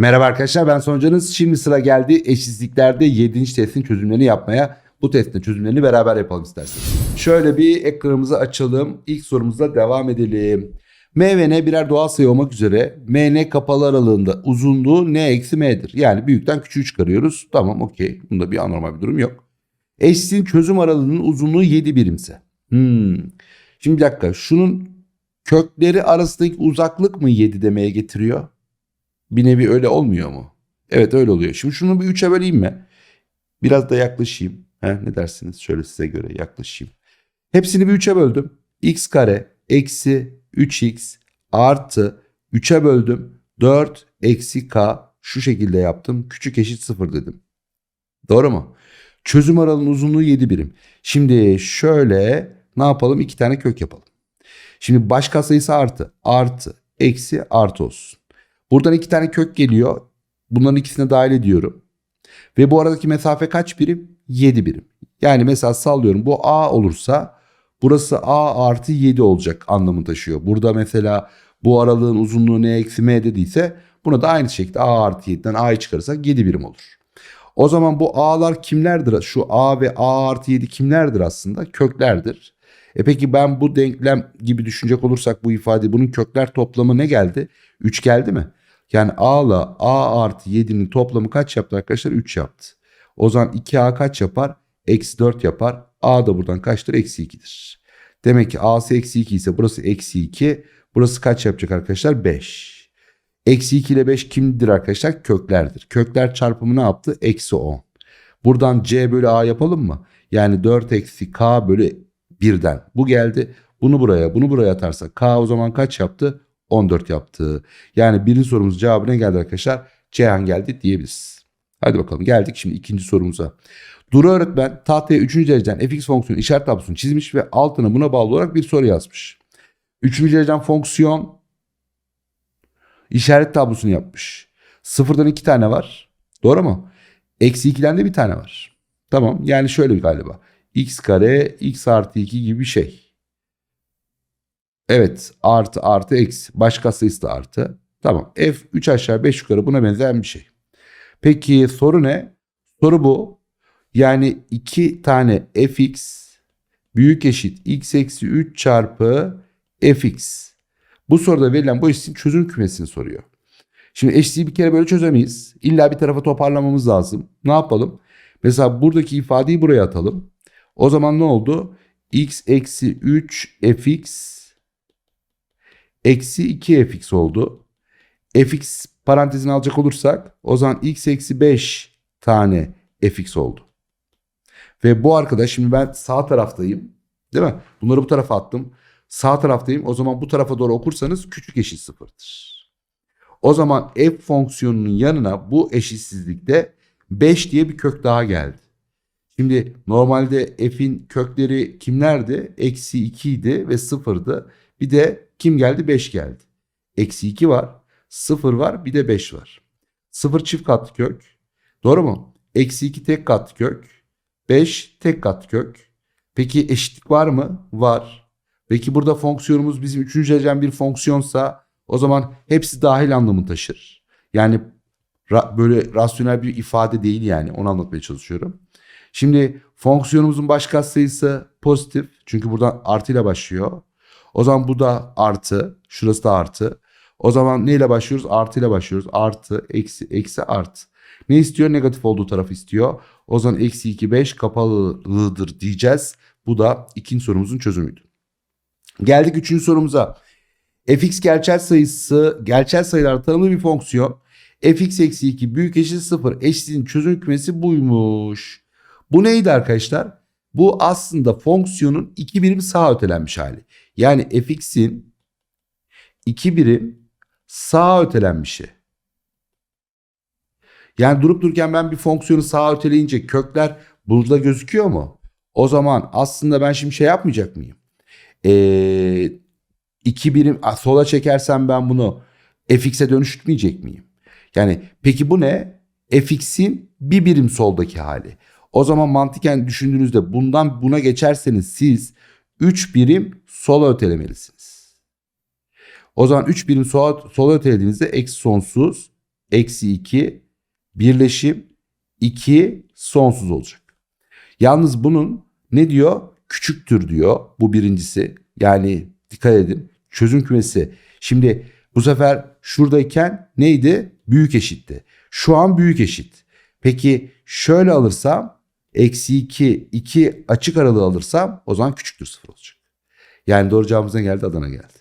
Merhaba arkadaşlar ben Soncanız. Şimdi sıra geldi eşitsizliklerde 7. testin çözümlerini yapmaya. Bu testin çözümlerini beraber yapalım isterseniz. Şöyle bir ekranımızı açalım. İlk sorumuzla devam edelim. M ve N birer doğal sayı olmak üzere MN kapalı aralığında uzunluğu N eksi M'dir. Yani büyükten küçüğü çıkarıyoruz. Tamam okey. Bunda bir anormal bir durum yok. Eşitliğin çözüm aralığının uzunluğu 7 birimse. Hmm. Şimdi bir dakika. Şunun kökleri arasındaki uzaklık mı 7 demeye getiriyor? Bir nevi öyle olmuyor mu? Evet öyle oluyor. Şimdi şunu bir 3'e böleyim mi? Biraz da yaklaşayım. He, ne dersiniz? Şöyle size göre yaklaşayım. Hepsini bir 3'e böldüm. x kare eksi 3x artı 3'e böldüm. 4 eksi k şu şekilde yaptım. Küçük eşit 0 dedim. Doğru mu? Çözüm aralığının uzunluğu 7 birim. Şimdi şöyle ne yapalım? İki tane kök yapalım. Şimdi baş sayısı artı. Artı. Eksi artı olsun. Buradan iki tane kök geliyor. Bunların ikisine dahil ediyorum. Ve bu aradaki mesafe kaç birim? 7 birim. Yani mesela sallıyorum bu A olursa burası A artı 7 olacak anlamı taşıyor. Burada mesela bu aralığın uzunluğu ne eksi m dediyse buna da aynı şekilde A artı 7'den A'yı çıkarırsak 7 birim olur. O zaman bu A'lar kimlerdir? Şu A ve A artı 7 kimlerdir aslında? Köklerdir. E peki ben bu denklem gibi düşünecek olursak bu ifade bunun kökler toplamı ne geldi? 3 geldi mi? Yani A ile A artı 7'nin toplamı kaç yaptı arkadaşlar? 3 yaptı. O zaman 2A kaç yapar? Eksi 4 yapar. A da buradan kaçtır? Eksi 2'dir. Demek ki A'sı eksi 2 ise burası eksi 2. Burası kaç yapacak arkadaşlar? 5. Eksi 2 ile 5 kimdir arkadaşlar? Köklerdir. Kökler çarpımı ne yaptı? Eksi 10. Buradan C bölü A yapalım mı? Yani 4 eksi K bölü 1'den. Bu geldi. Bunu buraya bunu buraya atarsak K o zaman kaç yaptı? 14 yaptı. Yani birinci sorumuz cevabı ne geldi arkadaşlar? Ceyhan geldi diyebiliriz. Hadi bakalım geldik şimdi ikinci sorumuza. Duru öğretmen tahtaya 3. dereceden fx fonksiyonu işaret tablosunu çizmiş ve altına buna bağlı olarak bir soru yazmış. 3. dereceden fonksiyon işaret tablosunu yapmış. Sıfırdan iki tane var. Doğru mu? Eksi 2'den de bir tane var. Tamam yani şöyle galiba. x kare x artı 2 gibi bir şey. Evet artı artı eksi. Başka sayısı artı. Tamam f 3 aşağı 5 yukarı buna benzeyen bir şey. Peki soru ne? Soru bu. Yani 2 tane fx büyük eşit x eksi 3 çarpı fx. Bu soruda verilen bu eşitliğin çözüm kümesini soruyor. Şimdi eşitliği bir kere böyle çözemeyiz. İlla bir tarafa toparlamamız lazım. Ne yapalım? Mesela buradaki ifadeyi buraya atalım. O zaman ne oldu? x eksi 3 fx eksi 2 fx oldu. fx parantezini alacak olursak o zaman x eksi 5 tane fx oldu. Ve bu arkadaş şimdi ben sağ taraftayım. Değil mi? Bunları bu tarafa attım. Sağ taraftayım. O zaman bu tarafa doğru okursanız küçük eşit sıfırdır. O zaman f fonksiyonunun yanına bu eşitsizlikte 5 diye bir kök daha geldi. Şimdi normalde f'in kökleri kimlerdi? Eksi 2 idi ve sıfırdı. Bir de kim geldi? 5 geldi. Eksi 2 var. 0 var. Bir de 5 var. 0 çift katlı kök. Doğru mu? Eksi 2 tek katlı kök. 5 tek katlı kök. Peki eşitlik var mı? Var. Peki burada fonksiyonumuz bizim 3. derecen bir fonksiyonsa o zaman hepsi dahil anlamı taşır. Yani ra böyle rasyonel bir ifade değil yani onu anlatmaya çalışıyorum. Şimdi fonksiyonumuzun baş katsayısı pozitif. Çünkü buradan artıyla başlıyor. O zaman bu da artı. Şurası da artı. O zaman neyle başlıyoruz? Artı ile başlıyoruz. Artı, eksi, eksi, artı. Ne istiyor? Negatif olduğu tarafı istiyor. O zaman eksi 2, 5 kapalılıdır diyeceğiz. Bu da ikinci sorumuzun çözümüydü. Geldik üçüncü sorumuza. fx gerçel sayısı, gerçel sayılar tanımlı bir fonksiyon. fx eksi 2 büyük eşit 0 eşitliğin çözüm kümesi buymuş. Bu neydi arkadaşlar? Bu aslında fonksiyonun iki birim sağa ötelenmiş hali. Yani fx'in iki birim sağa ötelenmişi. Yani durup dururken ben bir fonksiyonu sağa öteleyince kökler burada gözüküyor mu? O zaman aslında ben şimdi şey yapmayacak mıyım? Ee, iki birim sola çekersem ben bunu fx'e dönüştürmeyecek miyim? Yani peki bu ne? fx'in bir birim soldaki hali. O zaman mantıken düşündüğünüzde bundan buna geçerseniz siz 3 birim sola ötelemelisiniz. O zaman 3 birim sola, sola ötelediğinizde eksi sonsuz eksi 2 birleşim 2 sonsuz olacak. Yalnız bunun ne diyor? Küçüktür diyor bu birincisi. Yani dikkat edin çözüm kümesi. Şimdi bu sefer şuradayken neydi? Büyük eşitti. Şu an büyük eşit. Peki şöyle alırsam eksi 2, 2 açık aralığı alırsam o zaman küçüktür sıfır olacak. Yani doğru cevabımız ne geldi? Adana geldi.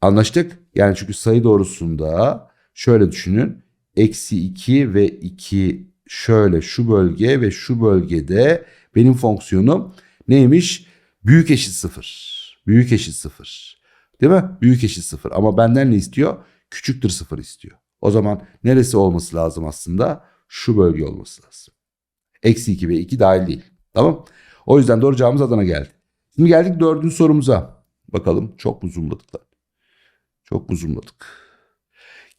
Anlaştık? Yani çünkü sayı doğrusunda şöyle düşünün. Eksi 2 ve 2 şöyle şu bölge ve şu bölgede benim fonksiyonum neymiş? Büyük eşit sıfır. Büyük eşit sıfır. Değil mi? Büyük eşit sıfır. Ama benden ne istiyor? Küçüktür sıfır istiyor. O zaman neresi olması lazım aslında? Şu bölge olması lazım. Eksi 2 ve 2 dahil değil. Tamam. O yüzden doğru cevabımız Adana geldi. Şimdi geldik dördüncü sorumuza. Bakalım çok mu zoomladık lan? Çok mu zoomladık?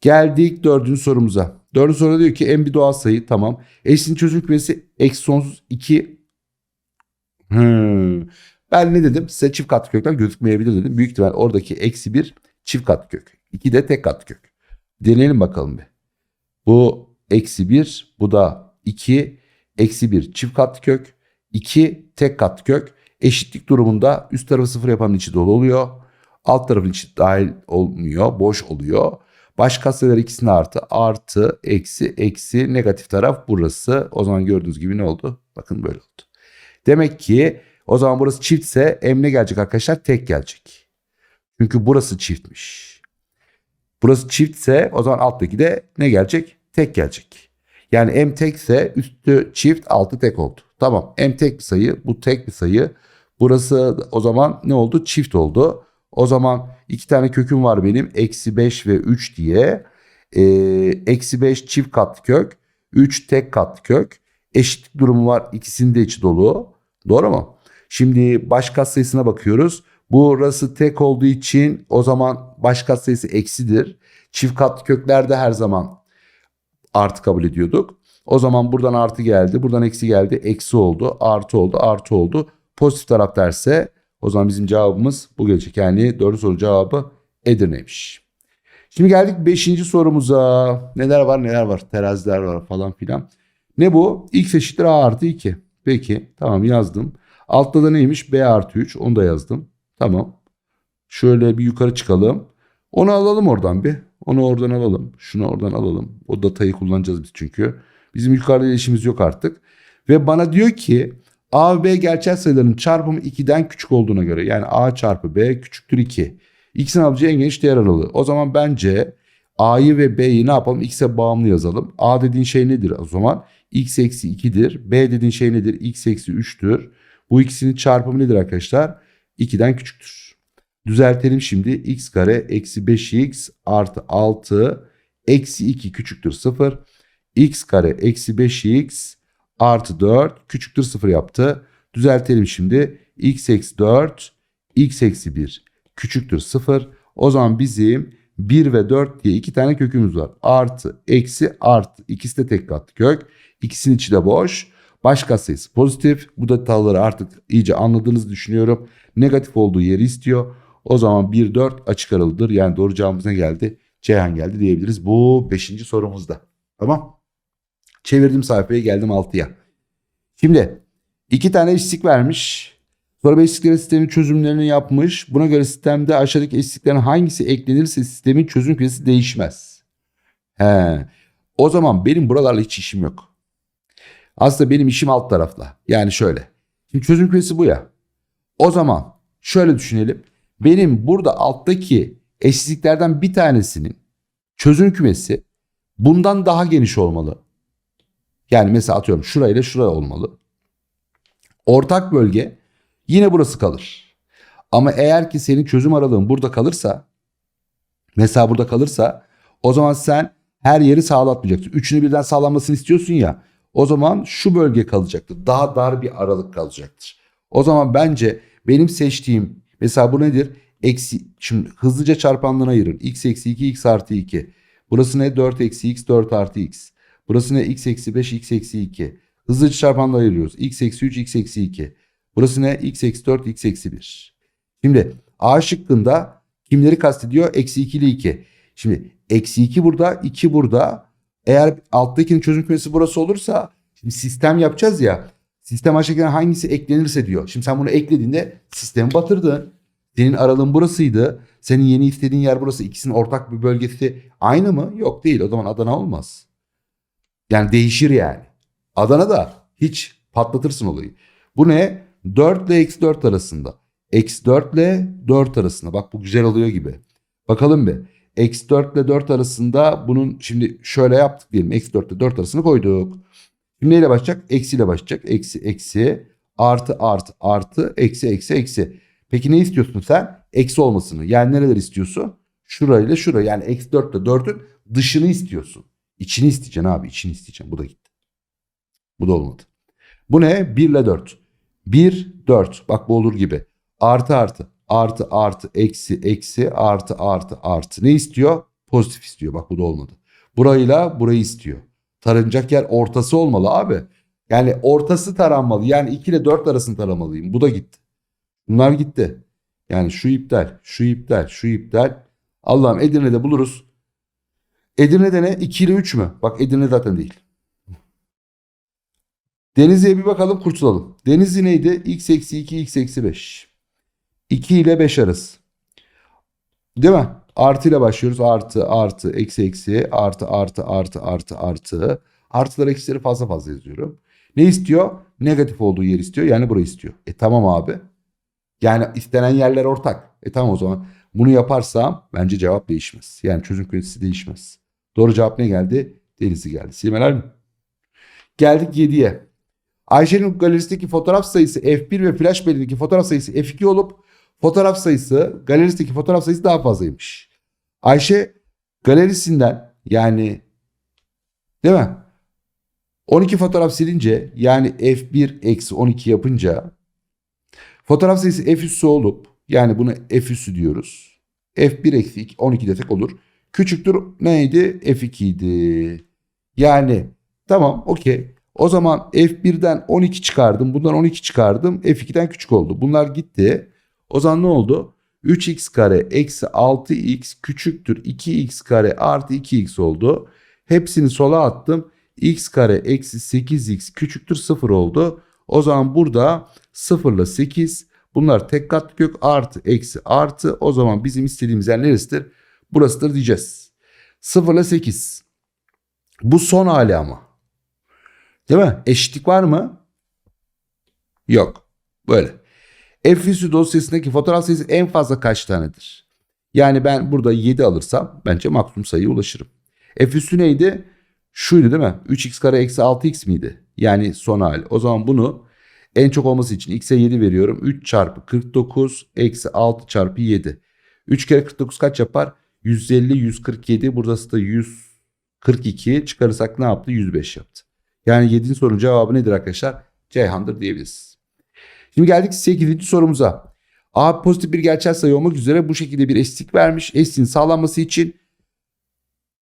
Geldik dördüncü sorumuza. Dördüncü soruda diyor ki en bir doğal sayı tamam. Eşin çözüm kümesi eksi sonsuz 2. Hmm. Ben ne dedim? Size çift katlı kökler gözükmeyebilir dedim. Büyük ihtimal oradaki eksi 1 çift katlı kök. 2 de tek katlı kök. Deneyelim bakalım bir. Bu eksi 1 bu da 2 eksi 1 çift katlı kök. 2 tek katlı kök. Eşitlik durumunda üst tarafı sıfır yapanın içi dolu oluyor. Alt tarafın içi dahil olmuyor. Boş oluyor. Baş katsayılar ikisine artı. Artı, eksi, eksi, negatif taraf burası. O zaman gördüğünüz gibi ne oldu? Bakın böyle oldu. Demek ki o zaman burası çiftse M ne gelecek arkadaşlar? Tek gelecek. Çünkü burası çiftmiş. Burası çiftse o zaman alttaki de ne gelecek? Tek gelecek. Yani M tekse üstü çift altı tek oldu. Tamam M tek bir sayı bu tek bir sayı. Burası o zaman ne oldu? Çift oldu. O zaman iki tane köküm var benim. Eksi 5 ve 3 diye. Ee, eksi 5 çift katlı kök. 3 tek katlı kök. Eşitlik durumu var. İkisinin içi dolu. Doğru mu? Şimdi baş katsayısına bakıyoruz. Burası tek olduğu için o zaman baş katsayısı eksidir. Çift katlı köklerde her zaman artı kabul ediyorduk. O zaman buradan artı geldi. Buradan eksi geldi. Eksi oldu. Artı oldu. Artı oldu. Pozitif taraf derse o zaman bizim cevabımız bu gelecek. Yani doğru soru cevabı Edirne'ymiş. Şimdi geldik 5. sorumuza. Neler var neler var. Teraziler var falan filan. Ne bu? X eşittir A artı 2. Peki tamam yazdım. Altta da neymiş? B artı 3. Onu da yazdım. Tamam. Şöyle bir yukarı çıkalım. Onu alalım oradan bir. Onu oradan alalım. Şunu oradan alalım. O datayı kullanacağız biz çünkü. Bizim yukarıda işimiz yok artık. Ve bana diyor ki A ve B gerçel sayıların çarpımı 2'den küçük olduğuna göre yani A çarpı B küçüktür 2. X'in alacağı en geniş değer aralığı. O zaman bence A'yı ve B'yi ne yapalım? X'e bağımlı yazalım. A dediğin şey nedir o zaman? X eksi 2'dir. B dediğin şey nedir? X eksi 3'tür. Bu ikisinin çarpımı nedir arkadaşlar? 2'den küçüktür. Düzeltelim şimdi. X kare eksi 5x artı 6 eksi 2 küçüktür 0. X kare eksi 5x artı 4 küçüktür 0 yaptı. Düzeltelim şimdi. X eksi 4 x eksi 1 küçüktür 0. O zaman bizim 1 ve 4 diye iki tane kökümüz var. Artı, eksi, artı. İkisi de tek katlı kök. İkisinin içi de boş. Baş katsayısı pozitif. Bu detayları artık iyice anladığınızı düşünüyorum. Negatif olduğu yeri istiyor. O zaman 1, 4 açık aralıdır. Yani doğru cevabımız ne geldi? Ceyhan geldi diyebiliriz. Bu 5. sorumuzda. Tamam. Çevirdim sayfayı geldim 6'ya. Şimdi iki tane eşitlik vermiş. Sonra eşitliklerin sistemin çözümlerini yapmış. Buna göre sistemde aşağıdaki eşitliklerin hangisi eklenirse sistemin çözüm küresi değişmez. He. O zaman benim buralarla hiç işim yok. Aslında benim işim alt tarafla. Yani şöyle. Şimdi çözüm küresi bu ya. O zaman şöyle düşünelim. Benim burada alttaki eşitliklerden bir tanesinin çözüm kümesi bundan daha geniş olmalı. Yani mesela atıyorum şurayla şuraya olmalı. Ortak bölge yine burası kalır. Ama eğer ki senin çözüm aralığın burada kalırsa mesela burada kalırsa o zaman sen her yeri sağlatmayacaksın. Üçünü birden sağlanmasını istiyorsun ya. O zaman şu bölge kalacaktır. Daha dar bir aralık kalacaktır. O zaman bence benim seçtiğim mesela bu nedir? Eksi, şimdi hızlıca çarpanlarına ayırın. x eksi 2 x artı 2. Burası ne? 4 eksi x 4 artı x. Burası ne? x eksi 5 x eksi 2. Hızlıca çarpanla ayırıyoruz. x eksi 3 x eksi 2. Burası ne? x eksi 4 x eksi 1. Şimdi A şıkkında kimleri kastediyor? Eksi 2 ile 2. Şimdi eksi 2 burada 2 burada. Eğer alttakinin çözüm kümesi burası olursa şimdi sistem yapacağız ya. Sistem aşağıdakilerden hangisi eklenirse diyor. Şimdi sen bunu eklediğinde sistemi batırdın. Senin aralığın burasıydı. Senin yeni istediğin yer burası. İkisinin ortak bir bölgesi aynı mı? Yok değil. O zaman Adana olmaz. Yani değişir yani. Adana da hiç patlatırsın olayı. Bu ne? 4 ile eksi 4 arasında. Eksi 4 ile 4 arasında. Bak bu güzel oluyor gibi. Bakalım bir. Eksi 4 ile 4 arasında bunun şimdi şöyle yaptık diyelim. Eksi 4 ile 4 arasını koyduk. Şimdi neyle başlayacak? Eksi ile başlayacak. Eksi eksi artı artı artı eksi eksi eksi. Peki ne istiyorsun sen? Eksi olmasını. Yani nereler istiyorsun? Şurayla şuraya. Yani eksi 4 ile 4'ün dışını istiyorsun. İçini isteyeceksin abi. içini isteyeceksin. Bu da gitti. Bu da olmadı. Bu ne? 1 ile 4. 1, 4. Bak bu olur gibi. Artı artı. Artı artı. Eksi eksi. Artı artı artı. Ne istiyor? Pozitif istiyor. Bak bu da olmadı. Burayla burayı istiyor. Taranacak yer ortası olmalı abi. Yani ortası taranmalı. Yani 2 ile 4 arasını taramalıyım. Bu da gitti. Bunlar gitti. Yani şu iptal, şu iptal, şu iptal. Allah'ım Edirne'de buluruz. Edirne'de ne? 2 ile 3 mü? Bak Edirne zaten değil. Denizli'ye bir bakalım kurtulalım. Denizli neydi? X eksi 2, X eksi 5. 2 ile 5 arası. Değil mi? Artı ile başlıyoruz. Artı, artı, eksi, eksi, artı, artı, artı, artı, artı. Artılar eksileri fazla fazla yazıyorum. Ne istiyor? Negatif olduğu yer istiyor. Yani burayı istiyor. E tamam abi. Yani istenen yerler ortak. E tamam o zaman. Bunu yaparsam bence cevap değişmez. Yani çözüm kredisi değişmez. Doğru cevap ne geldi? Denizli geldi. Silmeler mi? Geldik 7'ye. Ayşe'nin galeristeki fotoğraf sayısı F1 ve flash bellindeki fotoğraf sayısı F2 olup fotoğraf sayısı galeristeki fotoğraf sayısı daha fazlaymış. Ayşe galerisinden yani değil mi? 12 fotoğraf silince yani F1 eksi 12 yapınca fotoğraf sayısı F üssü olup yani buna F üssü diyoruz. F1 eksi 12 desek olur. Küçüktür neydi? F2 idi. Yani tamam okey. O zaman F1'den 12 çıkardım. Bundan 12 çıkardım. F2'den küçük oldu. Bunlar gitti. O zaman ne oldu? 3x kare eksi 6x küçüktür 2x kare artı 2x oldu. Hepsini sola attım. x kare eksi 8x küçüktür 0 oldu. O zaman burada 0 ile 8 bunlar tek katlı kök artı eksi artı. O zaman bizim istediğimiz yer neresidir? Burasıdır diyeceğiz. 0 ile 8. Bu son hali ama. Değil mi? Eşitlik var mı? Yok. Böyle. F üssü dosyasındaki fotoğraf sayısı en fazla kaç tanedir? Yani ben burada 7 alırsam bence maksimum sayıya ulaşırım. F üssü neydi? Şuydu değil mi? 3x kare eksi 6x miydi? Yani son hali. O zaman bunu en çok olması için x'e 7 veriyorum. 3 çarpı 49 eksi 6 çarpı 7. 3 kere 49 kaç yapar? 150, 147. Burası da 142. Çıkarırsak ne yaptı? 105 yaptı. Yani 7. sorunun cevabı nedir arkadaşlar? Ceyhan'dır diyebiliriz. Şimdi geldik 8. sorumuza. A pozitif bir gerçel sayı olmak üzere bu şekilde bir eşitlik vermiş. Eşitliğin sağlanması için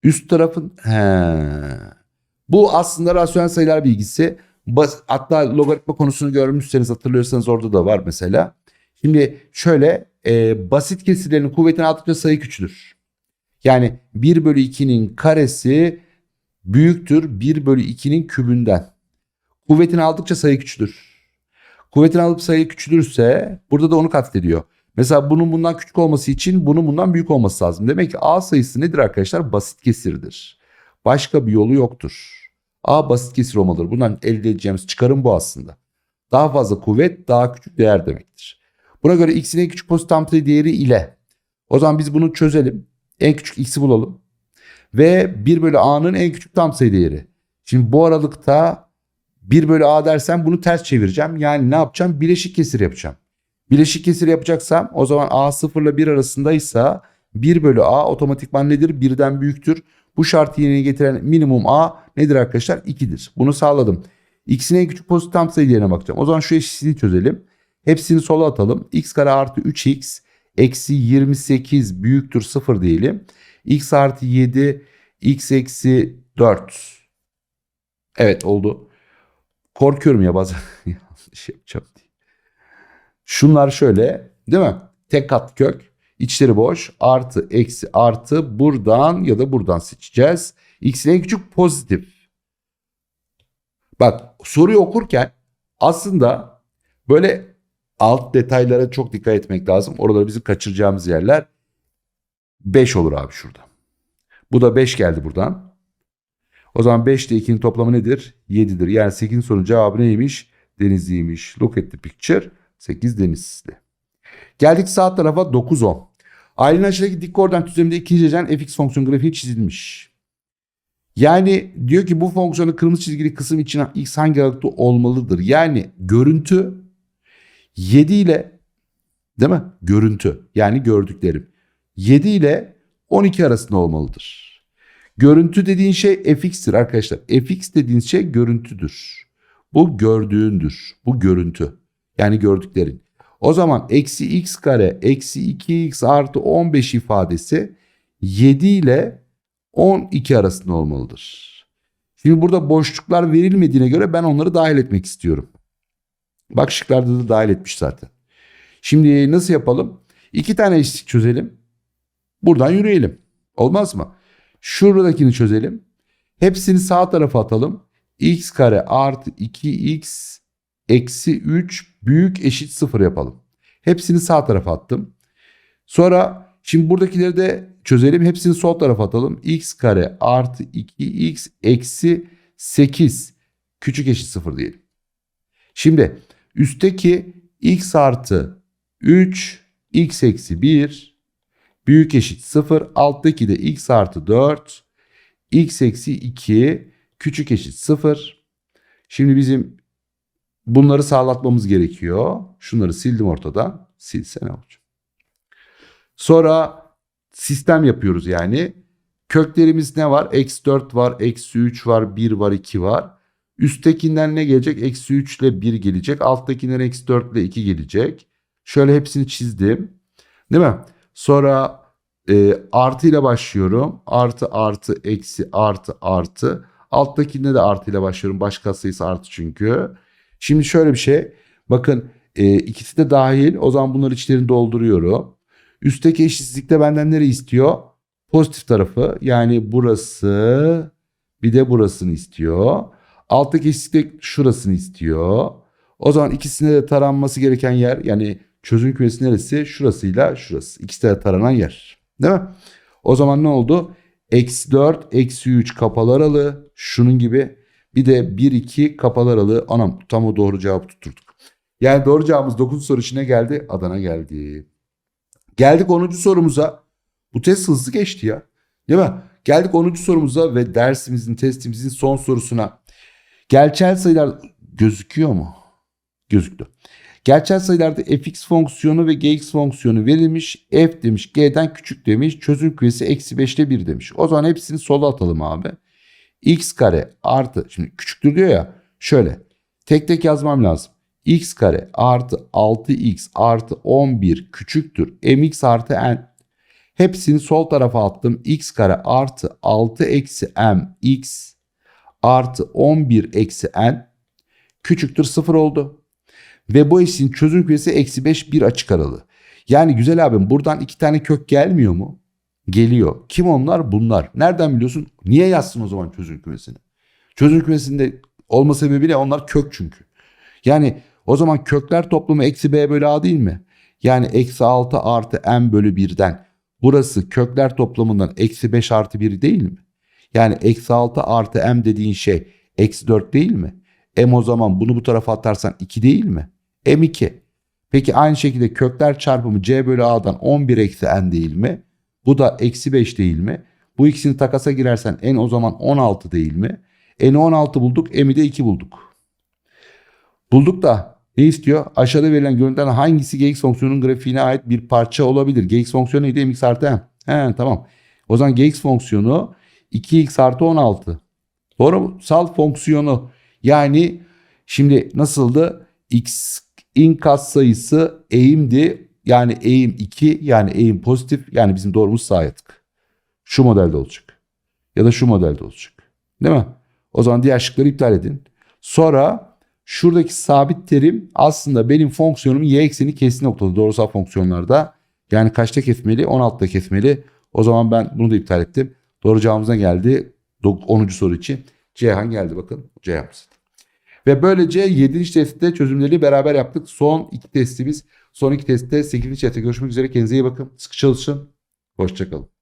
üst tarafın he. Bu aslında rasyonel sayılar bilgisi. Hatta logaritma konusunu görmüşseniz hatırlıyorsanız orada da var mesela. Şimdi şöyle e, basit kesirlerin kuvvetini aldıkça sayı küçülür. Yani 1 bölü 2'nin karesi büyüktür 1 bölü 2'nin kübünden. Kuvvetini aldıkça sayı küçülür. Kuvvetini alıp sayı küçülürse burada da onu kastediyor. Mesela bunun bundan küçük olması için bunun bundan büyük olması lazım. Demek ki A sayısı nedir arkadaşlar? Basit kesirdir. Başka bir yolu yoktur. A basit kesir olmalıdır. Bundan elde edeceğimiz çıkarım bu aslında. Daha fazla kuvvet daha küçük değer demektir. Buna göre x'in en küçük pozitif sayı değeri ile. O zaman biz bunu çözelim. En küçük x'i bulalım. Ve 1 bölü a'nın en küçük tam sayı değeri. Şimdi bu aralıkta 1 bölü a dersem bunu ters çevireceğim. Yani ne yapacağım? Bileşik kesir yapacağım. Bileşik kesir yapacaksam o zaman a 0 ile 1 arasındaysa 1 bölü a otomatikman nedir? 1'den büyüktür. Bu şartı yerine getiren minimum a nedir arkadaşlar? 2'dir. Bunu sağladım. X'in en küçük pozitif tam sayı değerine bakacağım. O zaman şu eşitliği çözelim. Hepsini sola atalım. x kare artı 3x eksi 28 büyüktür 0 diyelim. x artı 7 x eksi 4. Evet oldu. Korkuyorum ya bazen yanlış yapacağım diye. Şunlar şöyle değil mi? Tek kat kök. İçleri boş. Artı, eksi, artı buradan ya da buradan seçeceğiz. X'in en küçük pozitif. Bak soruyu okurken aslında böyle alt detaylara çok dikkat etmek lazım. Oraları bizim kaçıracağımız yerler. 5 olur abi şurada. Bu da 5 geldi buradan. O zaman 5 ile 2'nin toplamı nedir? 7'dir. Yani 8'in sorunun cevabı neymiş? Denizliymiş. Look at the picture. 8 denizli. Geldik sağ tarafa 9 10. Ailenin aşağıdaki dik koordinat düzleminde ikinci derecen fx fonksiyon grafiği çizilmiş. Yani diyor ki bu fonksiyonun kırmızı çizgili kısım için x hangi aralıkta olmalıdır? Yani görüntü 7 ile değil mi? Görüntü yani gördüklerim. 7 ile 12 arasında olmalıdır. Görüntü dediğin şey fx'tir arkadaşlar. fx dediğin şey görüntüdür. Bu gördüğündür. Bu görüntü. Yani gördüklerin. O zaman eksi x kare eksi 2x artı 15 ifadesi 7 ile 12 arasında olmalıdır. Şimdi burada boşluklar verilmediğine göre ben onları dahil etmek istiyorum. Bak şıklarda da dahil etmiş zaten. Şimdi nasıl yapalım? İki tane eşitlik çözelim. Buradan yürüyelim. Olmaz mı? Şuradakini çözelim. Hepsini sağ tarafa atalım. x kare artı 2x eksi 3 büyük eşit 0 yapalım. Hepsini sağ tarafa attım. Sonra şimdi buradakileri de çözelim. Hepsini sol tarafa atalım. x kare artı 2x eksi 8 küçük eşit 0 diyelim. Şimdi üstteki x artı 3 x eksi 1 büyük eşit 0. Alttaki de x artı 4 x eksi 2 küçük eşit 0. Şimdi bizim bunları sağlatmamız gerekiyor. Şunları sildim ortadan. Silsene hocam. Sonra sistem yapıyoruz yani. Köklerimiz ne var? Eksi 4 var, eksi 3 var, 1 var, 2 var. Üsttekinden ne gelecek? Eksi 3 ile 1 gelecek. Alttakinden eksi 4 ile 2 gelecek. Şöyle hepsini çizdim. Değil mi? Sonra e, artı ile başlıyorum. Artı artı eksi artı artı. Alttakinde de artı ile başlıyorum. Başka sayısı artı çünkü. Şimdi şöyle bir şey. Bakın e, ikisi de dahil. O zaman bunları içlerini dolduruyorum. Üstteki eşitsizlikte benden nereyi istiyor? Pozitif tarafı. Yani burası bir de burasını istiyor. Alttaki eşitsizlik şurasını istiyor. O zaman ikisine de taranması gereken yer yani çözüm kümesi neresi? Şurasıyla şurası. İkisi de taranan yer. Değil mi? O zaman ne oldu? Eksi 4, eksi 3 kapalı aralığı. Şunun gibi. Bir de 1, 2 kapalı aralığı. Anam tam o doğru cevap tutturduk. Yani doğru cevabımız 9 soru içine geldi. Adana geldi. Geldik 10. sorumuza. Bu test hızlı geçti ya. Değil mi? Geldik 10. sorumuza ve dersimizin, testimizin son sorusuna. Gerçel sayılar gözüküyor mu? Gözüktü. Gerçel sayılarda fx fonksiyonu ve gx fonksiyonu verilmiş. f demiş g'den küçük demiş. Çözüm kuvvesi eksi 5 ile 1 demiş. O zaman hepsini sola atalım abi. x kare artı şimdi küçüktür diyor ya. Şöyle tek tek yazmam lazım. x kare artı 6x artı 11 küçüktür. mx artı n. Hepsini sol tarafa attım. x kare artı 6 eksi m x artı 11 eksi n küçüktür 0 oldu. Ve bu eşin çözüm kuvvesi eksi 5 bir açık aralığı. Yani güzel abim buradan iki tane kök gelmiyor mu? Geliyor. Kim onlar? Bunlar. Nereden biliyorsun? Niye yazsın o zaman çözüm kümesini? Çözüm kümesinde olma sebebi ne? Onlar kök çünkü. Yani o zaman kökler toplamı eksi b bölü a değil mi? Yani eksi 6 artı m bölü 1'den burası kökler toplamından eksi 5 artı 1 değil mi? Yani eksi 6 artı m dediğin şey eksi 4 değil mi? M o zaman bunu bu tarafa atarsan 2 değil mi? M2. Peki aynı şekilde kökler çarpımı C bölü A'dan 11 eksi N değil mi? Bu da eksi 5 değil mi? Bu ikisini takasa girersen N o zaman 16 değil mi? N'i 16 bulduk, M'i de 2 bulduk. Bulduk da ne istiyor? Aşağıda verilen görüntüden hangisi Gx fonksiyonunun grafiğine ait bir parça olabilir? Gx fonksiyonu neydi? Mx artı M. He tamam. O zaman Gx fonksiyonu 2x artı 16. Doğru mu? Sal fonksiyonu yani şimdi nasıldı? X'in katsayısı eğimdi. Yani eğim 2 yani eğim pozitif yani bizim doğrumuz sağ yatık. Şu modelde olacak. Ya da şu modelde olacak. Değil mi? O zaman diğer şıkları iptal edin. Sonra şuradaki sabit terim aslında benim fonksiyonumun y ekseni kesin noktada doğrusal fonksiyonlarda Yani kaçta kesmeli? 16'da kesmeli. O zaman ben bunu da iptal ettim. Doğru cevabımıza geldi. 10. soru için. Ceyhan geldi bakın. Ceyhan. Ve böylece 7. testte çözümleri beraber yaptık. Son iki testimiz. Son iki testte 8. testte görüşmek üzere. Kendinize iyi bakın. Sıkı çalışın. Hoşçakalın.